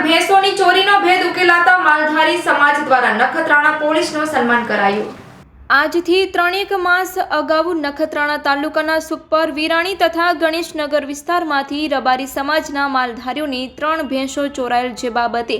ટ્રેક્ટરની ચોરીનો ભેદ ઉકેલાતા માલધારી સમાજ દ્વારા નખત્રાણા પોલીસનું સન્માન કરાયું. આજથી ત્રણેક માસ અગાઉ નખત્રાણા તાલુકાના સુપર વિરાણી તથા ગણેશનગર વિસ્તારમાંથી રબારી સમાજના માલધારીઓની ત્રણ ભેંસો ચોરાયેલ જે બાબતે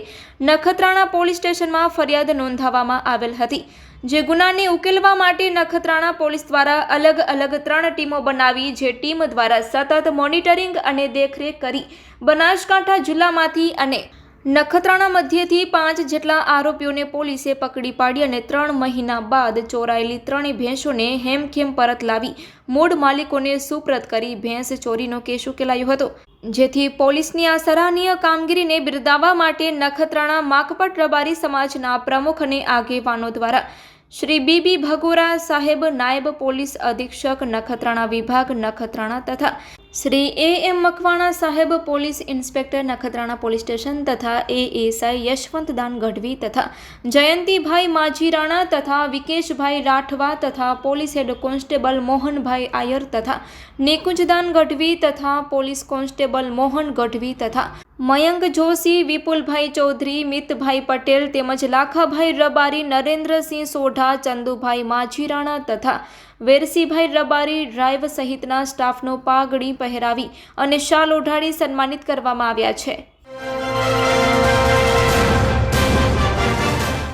નખત્રાણા પોલીસ સ્ટેશનમાં ફરિયાદ નોંધાવવામાં આવેલ હતી, જે ગુનાને ઉકેલવા માટે નખત્રાણા પોલીસ દ્વારા અલગ અલગ ત્રણ ટીમો બનાવી, જે ટીમ દ્વારા સતત મોનિટરિંગ અને દેખરેખ કરી બનાસકાંઠા જિલ્લામાંથી અને નખત્રાણા મધ્યથી પાંચ જેટલા આરોપીઓને પોલીસે પકડી પાડી અને ત્રણ મહિના બાદ ચોરાયેલી ત્રણેય ભેંસોને હેમખેમ પરત લાવી મૂળ માલિકોને સુપ્રત કરી ભેંસ ચોરીનો કેસ ઉકેલાયો હતો, જેથી પોલીસની આ સરાહનીય કામગીરીને બિરદાવવા માટે નખત્રાણા માકપટ રબારી સમાજના પ્રમુખ અને આગેવાનો દ્વારા શ્રી બીબી ભગોરા સાહેબ નાયબ પોલીસ અધિક્ષક નખત્રાણા વિભાગ નખત્રાણા તથા શ્રી એ એમ મકવાણા સાહેબ police inspector Nakhatrana police station તથા એ એસઆઈ યશવંતદાન ગઢવી તથા જયંતિભાઈ માજીરાણા તથા વિકેશભાઈ રાઠવા તથા police head constable Mohanbhai Ayar તથા નિકુંજદાન ગઢવી તથા પોલીસ કોન્સ્ટેબલ મોહન ગઢવી તથા મયંક જોશી, વિપુલભાઈ ચૌધરી, મિતભાઈ પટેલ તેમજ લાખાભાઈ રબારી, નરેન્દ્રસિંહ સોઢા, ચંદુભાઈ માજીરાણા તથા વેરસીભાઈ રબારી ડ્રાઈવ સહિતના સ્ટાફનો પાઘડી પહેરાવી અને શાલ ઓઢાડી સન્માનિત કરવામાં આવ્યા છે.